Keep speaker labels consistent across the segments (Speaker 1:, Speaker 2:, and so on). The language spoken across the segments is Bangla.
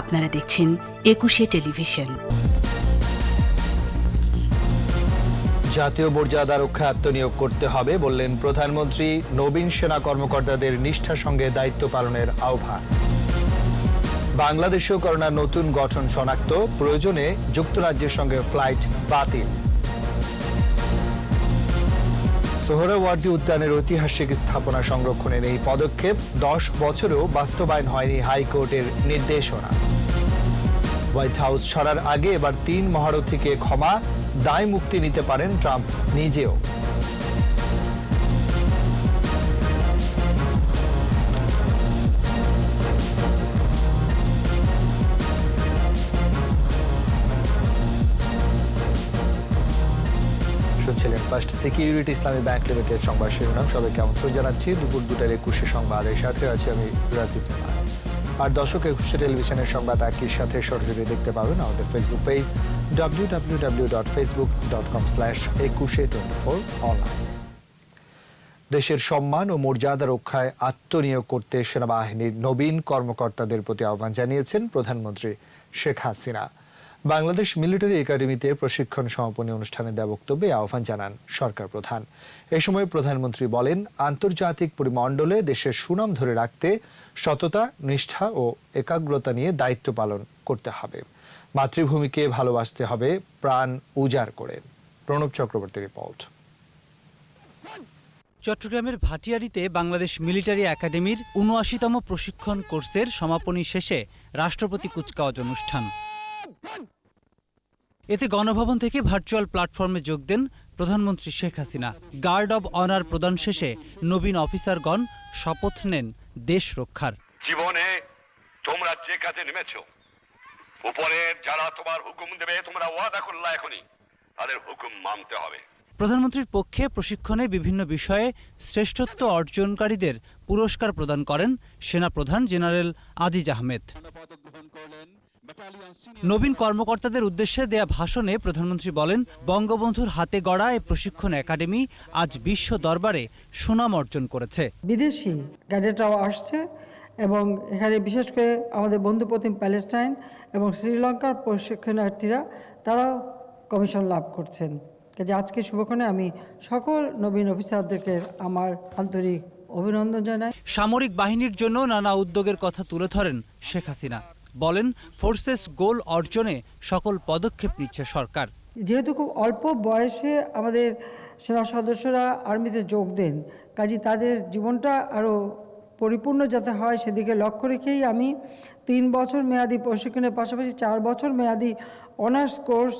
Speaker 1: আপনারা দেখছেন একুশে টেলিভিশন।
Speaker 2: জাতীয় মর্যাদা রক্ষা আত্মনিয়োগ করতে হবে বললেন প্রধানমন্ত্রী। নবীন সেনা কর্মকর্তাদের নিষ্ঠার সঙ্গে দায়িত্ব পালনের আহ্বান। বাংলাদেশেও করোনার নতুন গঠন শনাক্ত। প্রয়োজনে যুক্তরাজ্যের সঙ্গে ফ্লাইট বাতিল। সোহরাওয়ার্দী উদ্যানের ঐতিহাসিক স্থাপনা সংরক্ষণের এই পদক্ষেপ দশ বছরেও বাস্তবায়ন হয়নি হাইকোর্টের নির্দেশনা। হোয়াইট হাউস ছড়ার আগে এবার তিন মহারথীকে ক্ষমা, দায় মুক্তি নিতে পারেন ট্রাম্প নিজেও। First Security Islami Bank Limited সংবাদ শিরোনাম। সবাইকে আমন্ত্রণ জানাচ্ছি। দুপুর দুটার একুশে সংবাদ। এর সাথে আছে আমি রাজীব আর দর্শক, একুশে টেলিভিশনের সংবাদ একই সাথে সরাসরি দেখতে পাবেন আমাদের Facebook page W W W dot Facebook dot com slash Ekushey twenty four online দেশের সম্মান ও মর্যাদা রক্ষায় আত্মনিয়োগ করতে সেনাবাহিনীর নবীন কর্মকর্তাদের প্রতি আহ্বান জানিয়েছেন প্রধানমন্ত্রী শেখ হাসিনা। বাংলাদেশ মিলিটারি একাডেমিতে প্রশিক্ষণ সমাপনী অনুষ্ঠানে দেওয়া বক্তব্যে আহ্বান জানান সরকার প্রধান। এ সময় প্রধানমন্ত্রী বলেন, আন্তর্জাতিক পরিমণ্ডলে দেশের সুনাম ধরে রাখতে সততা, নিষ্ঠা ও একাগ্রতা নিয়ে দায়িত্ব পালন করতে হবে। মাতৃভূমিকে ভালোবাসতে হবে, প্রাণ উজাড় করে। প্রণব চক্রবর্তী রিপোর্ট।
Speaker 3: চট্টগ্রামের ভাটিয়ারিতে বাংলাদেশ মিলিটারি একাডেমির উনআশিতম প্রশিক্ষণ কোর্সের সমাপনী শেষে রাষ্ট্রপতি কুচকাওয়াজ অনুষ্ঠান। এতে গণভবন থেকে ভার্চুয়াল প্ল্যাটফর্মে যোগ দেন প্রধানমন্ত্রী Sheikh Hasina. Guard of honour প্রদান শেষে নবীন অফিসারগণ শপথ নেন দেশ রক্ষার।
Speaker 4: জীবনে তোমরা যে কাজে নেমেছো উপরের যারা তোমার হুকুম দেবে তোমরা ওয়াদা করলা এখনই। তাদের হুকুম মানতে হবে।
Speaker 3: প্রধানমন্ত্রীর পক্ষে প্রশিক্ষণে বিভিন্ন বিষয়ে শ্রেষ্ঠত্ব অর্জনকারীদের পুরস্কার প্রদান করেন সেনাপ্রধান জেনারেল আজিজ আহমেদ। নবীন কর্মকর্তাদের উদ্দেশ্যে দেয়া ভাষণে প্রধানমন্ত্রী বলেন বঙ্গবন্ধুর হাতে গড়া এই প্রশিক্ষণ একাডেমি আজ বিশ্ব দরবারে সুনাম অর্জন করেছে।
Speaker 5: বিদেশি ক্যাডেটরাও আসছে এবং এখানে বিশেষ করে আমাদের বন্ধুপ্রতিম প্যালেস্টাইন এবং শ্রীলঙ্কার প্রশিক্ষণার্থীরা তারাও কমিশন লাভ করছেন। কাজে আজকে শুভক্ষণে আমি সকল নবীন অফিসারদেরকে আমার আন্তরিক অভিনন্দন জানাই।
Speaker 3: সামরিক বাহিনীর জন্য নানা উদ্যোগের কথা তুলে ধরেন শেখ হাসিনা। বলেন ফোর্সেস গোল অর্জনে সকল পদক্ষেপ নিচ্ছে সরকার।
Speaker 5: যেহেতু খুব অল্প বয়সে আমাদের সেনা সদস্যরা আর্মিতে যোগ দেন কাজে তাদের জীবনটা আরও পরিপূর্ণ যাতে হয় সেদিকে লক্ষ্য রেখেই আমি তিন বছর মেয়াদি প্রশিক্ষণের পাশাপাশি চার বছর মেয়াদি অনার্স কোর্স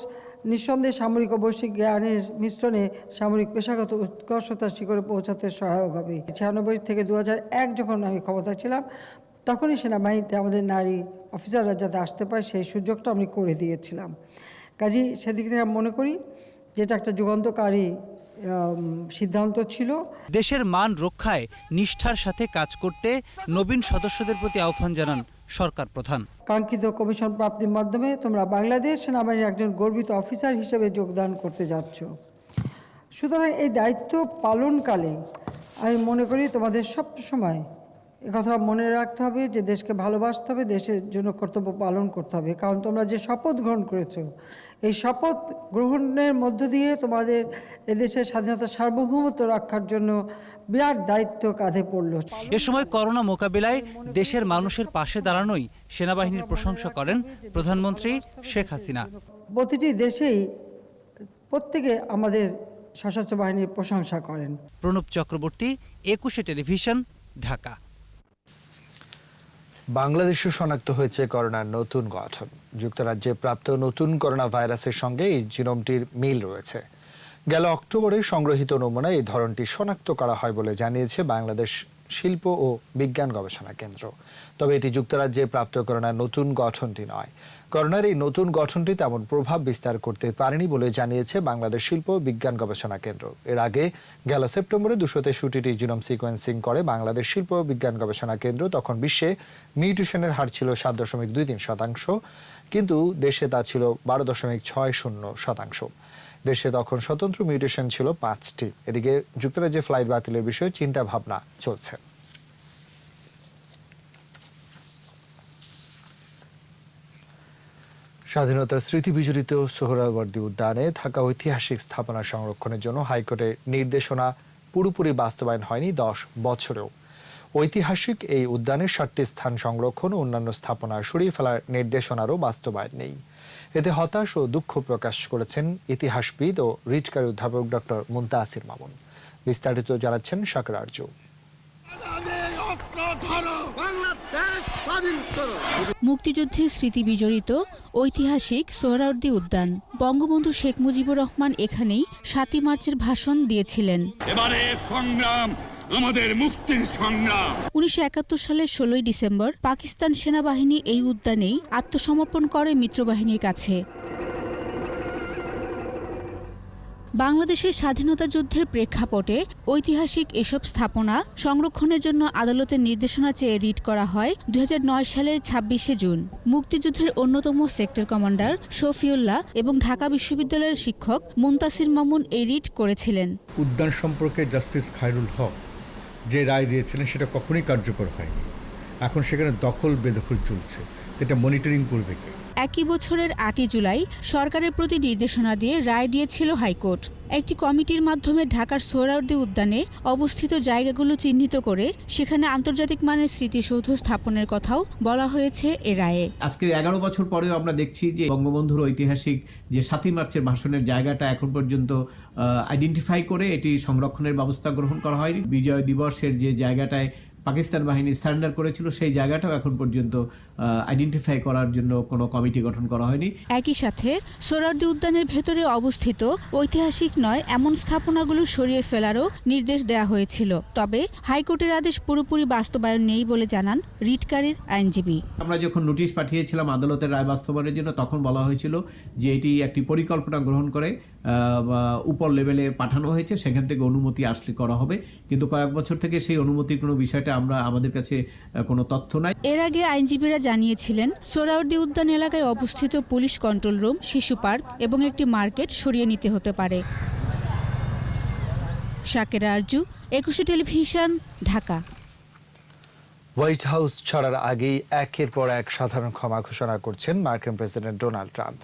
Speaker 5: নিঃসন্দেহে সামরিক বৈশ্বিক জ্ঞানের মিশ্রণে সামরিক পেশাগত উৎকর্ষতার শিখরে পৌঁছাতে সহায়ক হবে। ছিয়ানব্বই থেকে দু এক যখন আমি ক্ষমতায় ছিলাম তখনই সেনাবাহিনীতে আমাদের নারী অফিসাররা যাতে আসতে পারে সেই সুযোগটা আমি করে দিয়েছিলাম। কাজী সেদিক থেকে আমি মনে করি যেটা একটা যুগান্তকারী সিদ্ধান্ত ছিল।
Speaker 3: দেশের মান রক্ষায় নিষ্ঠার সাথে কাজ করতে নবীন সদস্যদের প্রতি আহ্বান জানান সরকার প্রধান।
Speaker 5: কাঙ্ক্ষিত কমিশন প্রাপ্তির মাধ্যমে তোমরা বাংলাদেশ সেনাবাহিনীর একজন গর্বিত অফিসার হিসেবে যোগদান করতে যাচ্ছ। সুতরাং এই দায়িত্ব পালনকালে আমি মনে করি তোমাদের সব সময় কথা মনে রাখতে হবে যে দেশকে ভালোবাসতে হবে দেশের জন্য কর্তব্য পালন করতে হবে। কারণ তোমরা যে শপথ গ্রহণ করেছ এই শপথ গ্রহণের মধ্য দিয়ে তোমাদের এদেশের স্বাধীনতা সার্বভৌমত্ব রক্ষার জন্য বিরাট দায়িত্ব কাঁধে পড়ল।
Speaker 3: এ সময় করোনা মোকাবিলায় দেশের মানুষের পাশে দাঁড়ানোই সেনাবাহিনীর প্রশংসা করেন প্রধানমন্ত্রী শেখ হাসিনা।
Speaker 5: প্রতিটি দেশেই প্রত্যেকে আমাদের সশস্ত্র বাহিনীর প্রশংসা করেন।
Speaker 3: প্রণব চক্রবর্তী একুশে টেলিভিশন ঢাকা।
Speaker 2: বাংলাদেশে শনাক্ত হয়েছে করোনার নতুন গঠন। যুক্তরাজ্যে প্রাপ্ত নতুন করোনা ভাইরাসের সঙ্গে এই জিনোমটির মিল রয়েছে। গেল অক্টোবরে সংগ্রহিত নমুনায় এই ধরনটি শনাক্ত করা হয় বলে জানিয়েছে বাংলাদেশ শিল্প ও বিজ্ঞান গবেষণা কেন্দ্র। তবে এটি যুক্তরাজ্যে প্রাপ্ত করোনার নতুন গঠনটি নয়। করোনার এই নতুন গঠনটি তেমন প্রভাব বিস্তার করতে পারেনি বলে জানিয়েছে বাংলাদেশ শিল্প বিজ্ঞান গবেষণা কেন্দ্র। এর আগে গেল সেপ্টেম্বরে দুশো তেষট্টিটি জিনোম সিকোয়েন্সিং করে বাংলাদেশ শিল্প বিজ্ঞান গবেষণা কেন্দ্র, তখন বিশ্বে মিউটেশনের হার ছিল সাত দশমিক দুই তিন শতাংশ, কিন্তু দেশে তা ছিল বারো দশমিক ছয় শূন্য শতাংশ। দেশে তখন স্বতন্ত্র মিউটেশন ছিল পাঁচটি। এদিকে যুক্তরাজ্যে ফ্লাইট বাতিলের বিষয়ে চিন্তা ভাবনা চলছে। স্বাধীনতার স্মৃতি বিজড়িত সোহরাওয়ার্দী উদ্যানে থাকা ঐতিহাসিক স্থাপনা সংরক্ষণের জন্য হাইকোর্টের নির্দেশনা পুরোপুরি বাস্তবায়ন হয়নি দশ বছরেও। ঐতিহাসিক এই উদ্যানের সাতটি স্থান সংরক্ষণ ও অন্যান্য স্থাপনা সরিয়ে ফেলার নির্দেশনারও বাস্তবায়ন নেই। এতে হতাশ ও দুঃখ প্রকাশ করেছেন ইতিহাসবিদ ও রিটকারী অধ্যাপক ডক্টর মুন্তাসির মামুন। বিস্তারিত জানাচ্ছেন শাকর আর্য
Speaker 6: মুক্তিযুদ্ধের স্মৃতি বিজড়িত ঐতিহাসিক সোহরাওয়ার্দী উদ্যান। বঙ্গবন্ধু শেখ মুজিবুর রহমান এখানেই সাতই মার্চের ভাষণ দিয়েছিলেন।
Speaker 7: এবারে সংগ্রাম আমাদের মুক্তির সংগ্রাম।
Speaker 6: উনিশশো একাত্তর সালের ষোলোই ডিসেম্বর পাকিস্তান সেনাবাহিনী এই উদ্যানেই আত্মসমর্পণ করে মিত্রবাহিনীর কাছে। বাংলাদেশের স্বাধীনতা যুদ্ধের প্রেক্ষাপটে ঐতিহাসিক এসব স্থাপনা সংরক্ষণের জন্য আদালতের নির্দেশনা চেয়ে রিট করা হয় দু হাজার নয় সালের ছাব্বিশে জুন। মুক্তিযুদ্ধের অন্যতম সেক্টর কমান্ডার শফিউল্লাহ এবং ঢাকা বিশ্ববিদ্যালয়ের শিক্ষক মুন্তাসির মামুন এই রিট করেছিলেন।
Speaker 8: উদ্যান সম্পর্কে জাস্টিস খায়রুল হক যে রায় দিয়েছিলেন সেটা কখনোই কার্যকর হয়নি। এখন সেখানে দখল বেদখল চলছে। এটা মনিটরিং করবে কে?
Speaker 6: একই বছরের আটই জুলাই সরকারের প্রতি নির্দেশনা দিয়ে রায় দিয়েছিল হাইকোর্ট। একটি কমিটির মাধ্যমে ঢাকার সোহরাওয়ার্দী উদ্যানে অবস্থিত জায়গাগুলো চিহ্নিত করে সেখানে আন্তর্জাতিক মানের স্মৃতিসৌধ স্থাপনের কথাও বলা হয়েছে এ রায়ে।
Speaker 9: আজকে এগারো বছর পরেও আমরা দেখছি যে বঙ্গবন্ধুর ঐতিহাসিক যে সাতই মার্চের ভাষণের জায়গাটা এখন পর্যন্ত আইডেন্টিফাই করে এটি সংরক্ষণের ব্যবস্থা গ্রহণ করা হয়নি। বিজয় দিবসের যে জায়গাটায় পাকিস্তান বাহিনী সারেন্ডার করেছিল সেই জায়গাটাও এখন পর্যন্ত আইডেন্টিফাই করার জন্য কোনো কমিটি গঠন করা হয়নি।
Speaker 6: একই সাথে সোহরাওয়ার্দী উদ্যানের ভেতরে অবস্থিত ঐতিহাসিক নয় এমন স্থাপনাগুলো সরিয়ে ফেলারও নির্দেশ দেওয়া হয়েছিল। তবে হাইকোর্টের আদেশ পুরোপুরি বাস্তবায়ন নেই বলে জানান রিটকারীর আইনজীবী।
Speaker 9: আমরা যখন নোটিশ পাঠিয়েছিলাম আদালতের রায় বাস্তবায়নের জন্য তখন বলা হয়েছিল যে এটি একটি পরিকল্পনা গ্রহণ করে উপর লেভেলে পাঠানো হয়েছে সেখান থেকে অনুমতি আসলে করা হবে। কিন্তু কয়েক বছর থেকে সেই অনুমতির কোনো বিষয়টা আমরা আমাদের কাছে কোনো তথ্য নাই।
Speaker 6: এর আগে আইনজীবীরা জানিয়েছিলেন সোহরাওয়ার্দী উদ্যান এলাকায় অবস্থিত police control room Shishu park এবং একটি মার্কেট সরিয়ে নিতে হতে পারে। শাকেরা আরজু একুশে টেলিভিশন ঢাকা।
Speaker 2: হোয়াইট হাউস ছাড়ার আগেই একের পর এক সাধারণ ক্ষমা ঘোষণা করছেন মার্কিন প্রেসিডেন্ট ডোনাল্ড ট্রাম্প।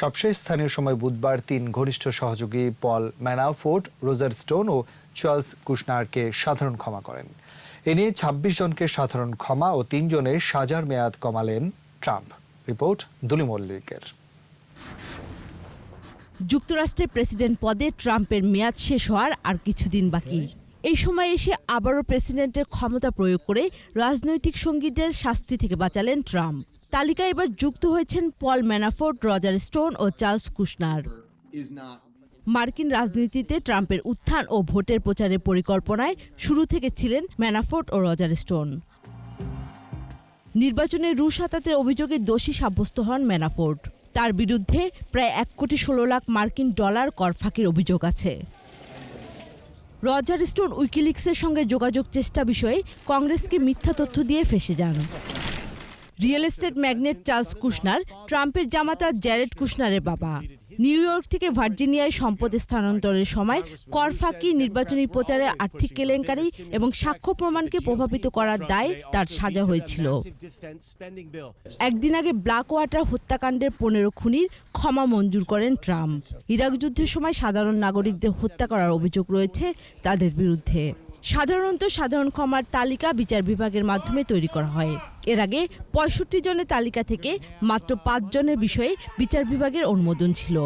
Speaker 2: সবশেষ স্থানীয় সময় বুধবার তিন ঘনিষ্ঠ সহযোগী পল ম্যানাফোর্ট, রোজার স্টোন ও চার্লস কুশনারকে সাধারণ ক্ষমা করেন। এ নিয়ে ছাব্বিশ জনকে সাধারণ ক্ষমা ও তিনজনের সাজার মেয়াদ কমালেন ট্রাম্প। রিপোর্ট দুলি মল্লিকের।
Speaker 10: যুক্তরাষ্ট্রের প্রেসিডেন্ট পদে ট্রাম্পের মেয়াদ শেষ হওয়ার আর কিছুদিন বাকি। এই সময় এসে আবারও প্রেসিডেন্টের ক্ষমতা প্রয়োগ করে রাজনৈতিক সঙ্গীদের শাস্তি থেকে বাঁচালেন ট্রাম্প। তালিকায় এবার যুক্ত হয়েছেন পল ম্যানাফোর্ট রজার স্টোন ও চার্লস কুশনার। মার্কিন রাজনীতিতে ট্রাম্পের উত্থান ও ভোটের প্রচারের পরিকল্পনায় শুরু থেকে ছিলেন ম্যানাফোর্ট ও রজার স্টোন। নির্বাচনে রুশ হাতাতের অভিযোগে দোষী সাব্যস্ত হন ম্যানাফোর্ট তার বিরুদ্ধে প্রায় এক কোটি ষোলো লাখ মার্কিন ডলার কর ফাঁকির অভিযোগ আছে। রজার স্টোন উইকিলিক্সের সঙ্গে যোগাযোগ চেষ্টা বিষয়ে কংগ্রেসকে মিথ্যা তথ্য দিয়ে ফেসে যান। Real estate magnate Charles Kushner, ট্রাম্পের জামাতা জ্যারেড কুশনারের বাবা। নিউ ইয়র্ক থেকে ভার্জিনিয়ায় সম্পদ স্থানান্তরের সময় কর ফাঁকি, নির্বাচনী প্রচারে আর্থিক কেলেঙ্কারি এবং সাক্ষ্য প্রমাণকে প্রভাবিত করার দায় তার সাজা হয়েছিল। একদিন আগে ব্ল্যাক ওয়াটার হত্যাকাণ্ডের পনেরো খুনির ক্ষমা মঞ্জুর করেন ট্রাম্প। ইরাক যুদ্ধের সময় সাধারণ নাগরিকদের হত্যা করার অভিযোগ রয়েছে তাদের বিরুদ্ধে। সাধারণত সাধারণ ক্ষমার তালিকা বিচার বিভাগের মাধ্যমে তৈরি করা হয়। এর আগে পঁয়ষট্টি জনের তালিকা থেকে মাত্র পাঁচ জনের বিষয়ে বিচার বিভাগের অনুমোদন ছিল।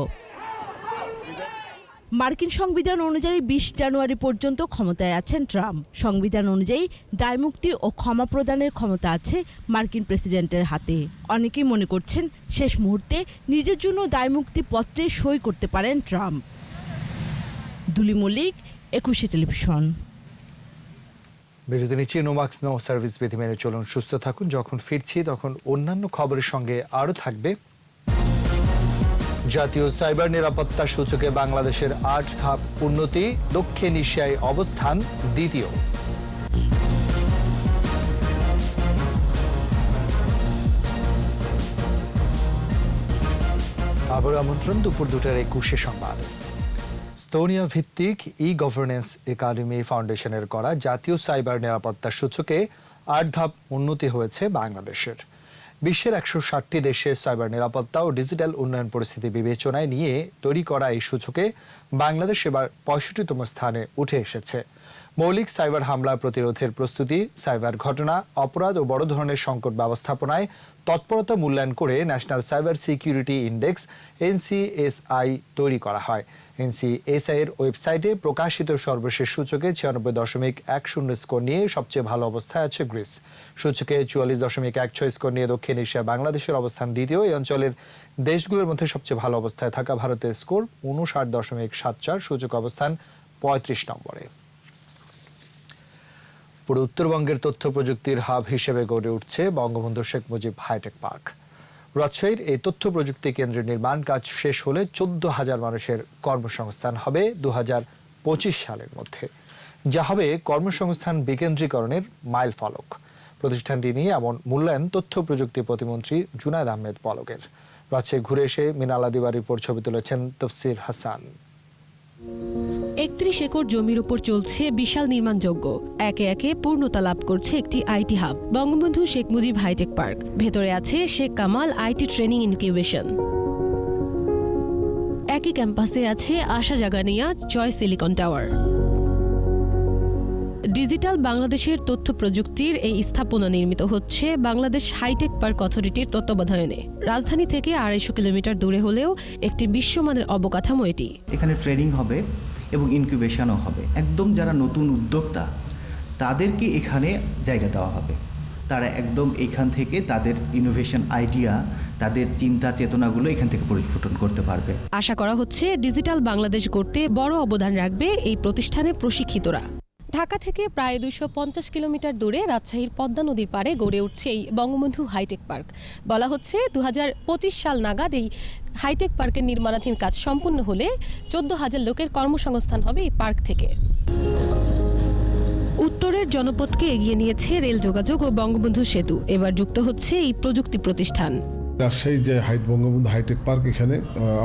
Speaker 10: মার্কিন সংবিধান অনুযায়ী বিশ জানুয়ারি পর্যন্ত ক্ষমতায় আছেন ট্রাম্প। সংবিধান অনুযায়ী দায়মুক্তি ও ক্ষমা প্রদানের ক্ষমতা আছে মার্কিন প্রেসিডেন্টের হাতে। অনেকেই মনে করছেন শেষ মুহূর্তে নিজের জন্য দায়মুক্তি পত্রে সই করতে পারেন ট্রাম্প। দুলি মল্লিক, একুশে টেলিভিশন।
Speaker 2: বিরতি নিচ্ছি নোমাক্স নো সার্ভিস বিধি মেনে চলুন, সুস্থ থাকুন। যখন ফিরছি, তখন অন্যান্য খবরের সঙ্গে আরও থাকবে। জাতীয় সাইবার নিরাপত্তা সূচকে বাংলাদেশের আট ধাপ উন্নতি, দক্ষিণ এশিয়ায় অবস্থান দ্বিতীয়। আবার আমন্ত্রণ, দুপুর দুটার একুশে সংবাদ। স্তোনিয়া ভিত্তিক ই গভর্নেন্স একাডেমি ফাউন্ডেশনের করা জাতীয় সাইবার নিরাপত্তা সূচকে আট ধাপ উন্নতি হয়েছে বাংলাদেশের। বিশ্বের একশো ষাটটি দেশের সাইবার নিরাপত্তা ও ডিজিটাল উন্নয়ন পরিস্থিতি বিবেচনায় নিয়ে তৈরি করা এই সূচকে বাংলাদেশ এবার পঁয়ষট্টিতম স্থানে উঠে এসেছে। মৌলিক সাইবার হামলা প্রতিরোধের প্রস্তুতি, সাইবার ঘটনা, অপরাধ ও বড় ধরনের সংকট ব্যবস্থাপনায় তৎপরতা মূল্যায়ন করে national cyber security index, NCSI, তৈরি করা হয়। এনসিএসআই এর ওয়েবসাইটে প্রকাশিত সর্বশেষ সূচকে ছিয়ানব্বই দশমিক এক শূন্য স্কোর নিয়ে সবচেয়ে ভালো অবস্থায় আছে গ্রিস। সূচকে চুয়াল্লিশ দশমিক এক ছয় স্কোর নিয়ে দক্ষিণ এশিয়া বাংলাদেশের অবস্থান দ্বিতীয়। এই অঞ্চলের দেশগুলোর মধ্যে সবচেয়ে ভালো অবস্থায় থাকা ভারতের স্কোর উনষাট দশমিক সাত চার, সূচক অবস্থান পঁয়ত্রিশ নম্বরে। পুরো উত্তরবঙ্গের তথ্য প্রযুক্তির হাব হিসেবে গড়ে উঠছে Bangabandhu Sheikh Mujib high tech park. রাজশাহীর এই তথ্য প্রযুক্তি কেন্দ্রের নির্মাণ কাজ শেষ হলে চোদ্দ হাজার মানুষের কর্মসংস্থান হবে দু হাজার পঁচিশ সালের মধ্যে। যা হবে কর্মসংস্থান বিকেন্দ্রীকরণের মাইল ফলক। প্রতিষ্ঠানটি নিয়ে এমন মূল্যায়ন তথ্য প্রযুক্তি প্রতিমন্ত্রী জুনায়দ আহমেদ পলকের রাজশাহী ঘুরে এসে মিনালা দিবারির পর ছবি তুলেছেন তফসির হাসান।
Speaker 11: একত্রিশ একর জমির উপর চলছে বিশাল নির্মাণযোগ্য একে একে পূর্ণতা লাভ করছে একটি IT hub, Bangabandhu Sheikh Mujib high tech park. ভেতরে আছে Sheikh Kamal IT training incubation. একই ক্যাম্পাসে আছে আশা জাগানিয়া জয় সিলিকন টাওয়ার। ডিজিটাল বাংলাদেশের তথ্য প্রযুক্তির এই স্থাপনা নির্মিত হচ্ছে বাংলাদেশ হাইটেক পার্ক অথরিটির তত্ত্বাবধানে। রাজধানী থেকে আড়াইশো কিলোমিটার দূরে হলেও একটি বিশ্বমানের অবকাঠামো এটি।
Speaker 12: এখানে ট্রেনিং হবে। এবং ইনকিউবেশনও হবে। একদম যারা নতুন উদ্যোক্তা, তাদেরকে এখানে জায়গা দেওয়া হবে। তারা একদম এখান থেকে তাদের ইনোভেশন আইডিয়া তাদের চিন্তা চেতনাগুলো এখান থেকে পরিস্ফুটন করতে পারবে।
Speaker 11: আশা করা হচ্ছে, ডিজিটাল বাংলাদেশ গড়তে বড় অবদান রাখবে এই প্রতিষ্ঠানে প্রশিক্ষিতরা।
Speaker 13: ঢাকা থেকে প্রায় পঞ্চাশ কিলোমিটার দূরে রাজশাহীর পদ্মা নদীর পাড়ে গড়ে উঠছে এই বঙ্গবন্ধু হাইটেক পার্ক। বলা হচ্ছে দু হাজার পঁচিশ সাল নাগাদ এই হাইটেক পার্কের নির্মাণাধীন কাজ সম্পূর্ণ হলে চোদ্দ হাজার লোকের কর্মসংস্থান হবে এই পার্ক থেকে।
Speaker 11: উত্তরের জনপদকে এগিয়ে নিয়েছে রেল যোগাযোগ ও বঙ্গবন্ধু সেতু। এবার যুক্ত হচ্ছে এই প্রযুক্তি প্রতিষ্ঠান।
Speaker 14: রাজশাহী যে হাইট বঙ্গবন্ধু হাইটেক পার্ক এখানে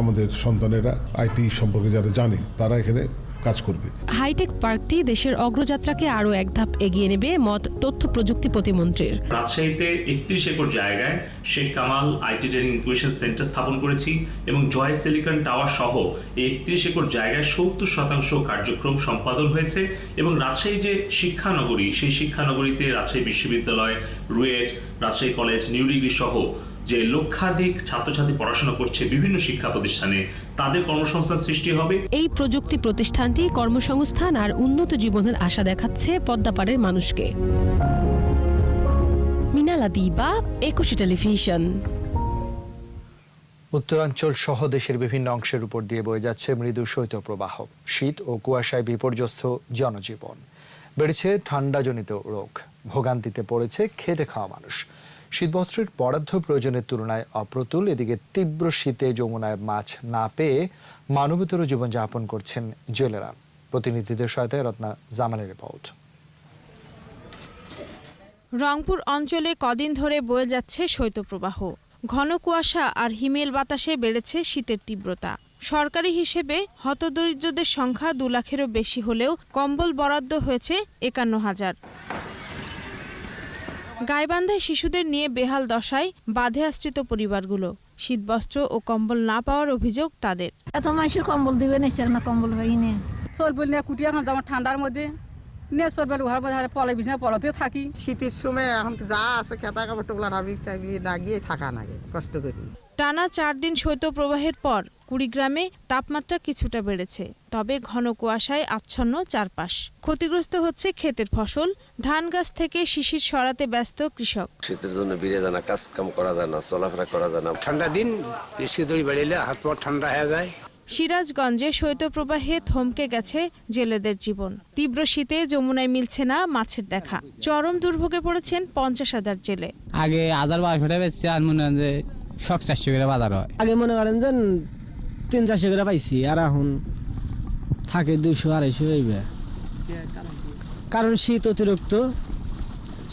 Speaker 14: আমাদের সন্তানেরা আইটি সম্পর্কে যারা জানে তারা এখানে কাজ করবে।
Speaker 11: হাইটেক পার্কটি দেশের অগ্রযাত্রাকে আরও এক ধাপ এগিয়ে নেবে মত তথ্য প্রযুক্তি প্রতিমন্ত্রীর।
Speaker 15: রাজশাহীতে একত্রিশ একর জায়গায় Sheikh Kamal IT training incubation centre স্থাপন করেছি এবং জয় সিলিকন টাওয়ার সহ এই একত্রিশ একর জায়গায় সত্তর শতাংশ কার্যক্রম সম্পাদন হয়েছে এবং রাজশাহী যে শিক্ষানগরী সেই শিক্ষানগরীতে রাজশাহী বিশ্ববিদ্যালয় RUET Rajshahi college new degree সহ যে লক্ষাধিক ছাত্রছাত্রী পড়াশোনা করছে বিভিন্ন শিক্ষা প্রতিষ্ঠানে তাদের কর্মসংস্থান সৃষ্টি হবে।
Speaker 11: এই প্রযুক্তি প্রতিষ্ঠানটি কর্মসংস্থান আর উন্নত জীবনের আশা দেখাচ্ছে পদ্মাপাড়ের মানুষকে। মিনালা দিবা একুশে টেলিভিশন।
Speaker 2: উত্তরাঞ্চল সহ দেশের বিভিন্ন অংশের উপর দিয়ে বয়ে যাচ্ছে মৃদু শৈত্যপ্রবাহ। শীত ও কুয়াশায় বিপর্যস্ত জনজীবন। বেড়েছে ঠান্ডাজনিত রোগ। ভোগান্তিতে পড়েছে খেটে খাওয়া মানুষ। শীতবস্ত্রের বরাদ্দ প্রয়োজনের তুলনায় অপ্রতুল। এদিকে তীব্র শীতে যমুনায় মাছ না পেয়ে মানবতর জীবনযাপন করছেন জেলেরা। প্রতিনিধিদের সহায়তায় রত্না জামানের রিপোর্ট।
Speaker 16: রংপুর অঞ্চলে কদিন ধরে বয়ে যাচ্ছে শৈত্যপ্রবাহ। ঘন কুয়াশা আর হিমেল বাতাসে বেড়েছে শীতের তীব্রতা। সরকারি হিসেবে হতদরিদ্রদের সংখ্যা দু লাখেরও বেশি হলেও কম্বল বরাদ্দ হয়েছে একান্ন হাজার। গাইবান্ধায় শিশুদের নিয়ে বেহাল দশায় বাঁধে আশ্রিত পরিবারগুলো। শীতবস্ত্র ও কম্বল না পাওয়ার অভিযোগ তাদের।
Speaker 17: এত মানুষের কম্বল দিবে না না কম্বল হয়নি চল
Speaker 18: চলবল না কুটিয়া যেমন ঠান্ডার মধ্যে। নিয়ে চলবল ঘর মধ্যে পলে বিছানা পলতে থাকি।
Speaker 19: শীতের সময় এখন যা আছে খেতা কাপড় টোপলা ভাবি না গিয়ে থাকা নাগে কষ্ট করি।
Speaker 16: টানা চার দিন শৈত্যপ্রবাহের পর কুড়িগ্রামে তাপমাত্রা কিছুটা বেড়েছে তবে ঘন কুয়াশায় আচ্ছন্ন চারপাশ। ক্ষতিগ্রস্ত হচ্ছে ক্ষেতের ফসল ধান গাছ থেকে শিশির সরাতে ব্যস্ত কৃষক।
Speaker 20: শীতের জন্য বেরিয়ে যায় না কাজ কাম করা যায় না চলাফেরা করা যায় না।
Speaker 21: ঠান্ডা দিন বেশি দড়ি বেড়েলে হাত পা ঠান্ডা হয়ে যায়।
Speaker 16: সিরাজগঞ্জে শৈত্যপ্রবাহে থমকে গেছে জেলেদের জীবন। তীব্র শীতে যমুনায় মিলছে না মাছের দেখা। চরম দুর্ভোগে পড়েছেন পঞ্চাশ হাজার জেলে।
Speaker 22: আগে হাজার বারোশো টাকা বেচছে আর মনে হয় যে শখ চারশো করে বাজার হয়।
Speaker 23: আগে মনে করেন যে তিন চারশো করে পাইছি আর এখন থাকে দুশো আড়াইশো এইবে। কারণ শীত অতিরিক্ত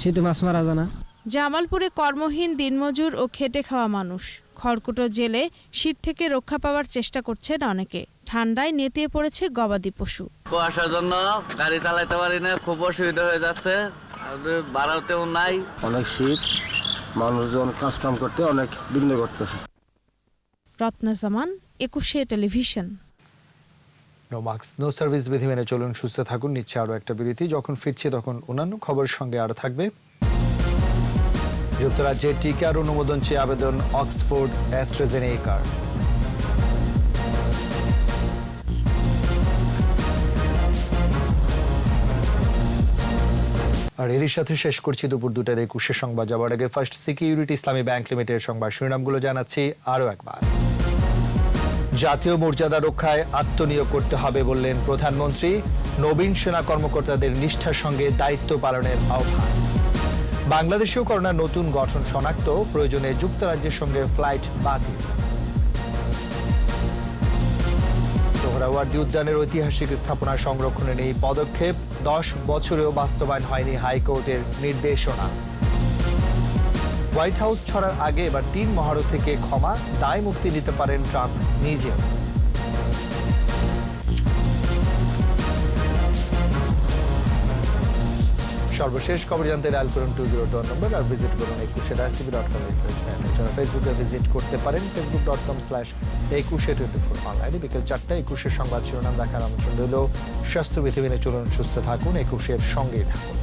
Speaker 23: শীতে মাছ মারা যায় না।
Speaker 16: জামালপুরে কর্মহীন দিনমজুর ও খেটে খাওয়া মানুষ। খড়কুটো জেলে শীত থেকে রক্ষা পাওয়ার চেষ্টা করছেন অনেকে। ঠান্ডায় নেতিয়ে পড়েছে গবাদি পশু।
Speaker 24: কুয়াশার জন্য গাড়ি চালাতে পারি না খুব অসুবিধা হয়ে যাচ্ছে। বাড়াতেও নাই।
Speaker 25: অনেক শীত
Speaker 23: মানুষজন কাজ কাম করতে অনেক বিঘ্ন করতেছে।
Speaker 16: Ratnazaman Ekushey television.
Speaker 2: No mask no service বিধি মেনে চলুন সুস্থ থাকুন নিচ্ছে আরও একটা বিরতি। যখন ফিরছি তখন অন্যান্য খবরের সঙ্গে আরও থাকবে যুক্তরাজ্যে টিকার অনুমোদন চেয়ে আবেদন অক্সফোর্ড অ্যাস্ট্রাজেনেকার। আর এরই সাথে শেষ করছি দুপুর দুটার একুশের সংবাদ। যাওয়ার আগে First Security Islami Bank Limited সংবাদ শিরোনামগুলো জানাচ্ছি আরও একবার। জাতীয় মর্যাদা রক্ষায় আত্মনিয়োগ করতে হবে বললেন প্রধানমন্ত্রী। নবীন সেনা কর্মকর্তাদের নিষ্ঠার সঙ্গে দায়িত্ব পালনের আহ্বান। বাংলাদেশেও করোনার নতুন গঠন শনাক্ত, প্রয়োজনে যুক্তরাজ্যের সঙ্গে ফ্লাইট বাতিল। সোহরাওয়ার্দী উদ্যানের ঐতিহাসিক স্থাপনা সংরক্ষণে এই পদক্ষেপ দশ বছরেও বাস্তবায়ন হয়নি হাইকোর্টের নির্দেশনা। হোয়াইট হাউস ছড়ার আগে এবার তিন মহারত থেকে ক্ষমা, দায় মুক্তি নিতে পারেন ট্রাম্প নিজেও। সর্বশেষ খবর জানতে ডায়াল করুন টু জিরো টু নম্বর আর ভিজিট করুন একুশে ডাস টিভি ডট কম ওয়েবসাইট এছাড়া ফেসবুকে ভিজিট করতে পারেন Facebook dot com slash Ekushey twenty four অনলাইনে বিকেল চারটে একুশের সংবাদ শিরোনাম রাখার আমন্ত্রণ রইল। স্বাস্থ্যবিধি মেনে চলুন সুস্থ থাকুন, একুশের সঙ্গেই থাকুন।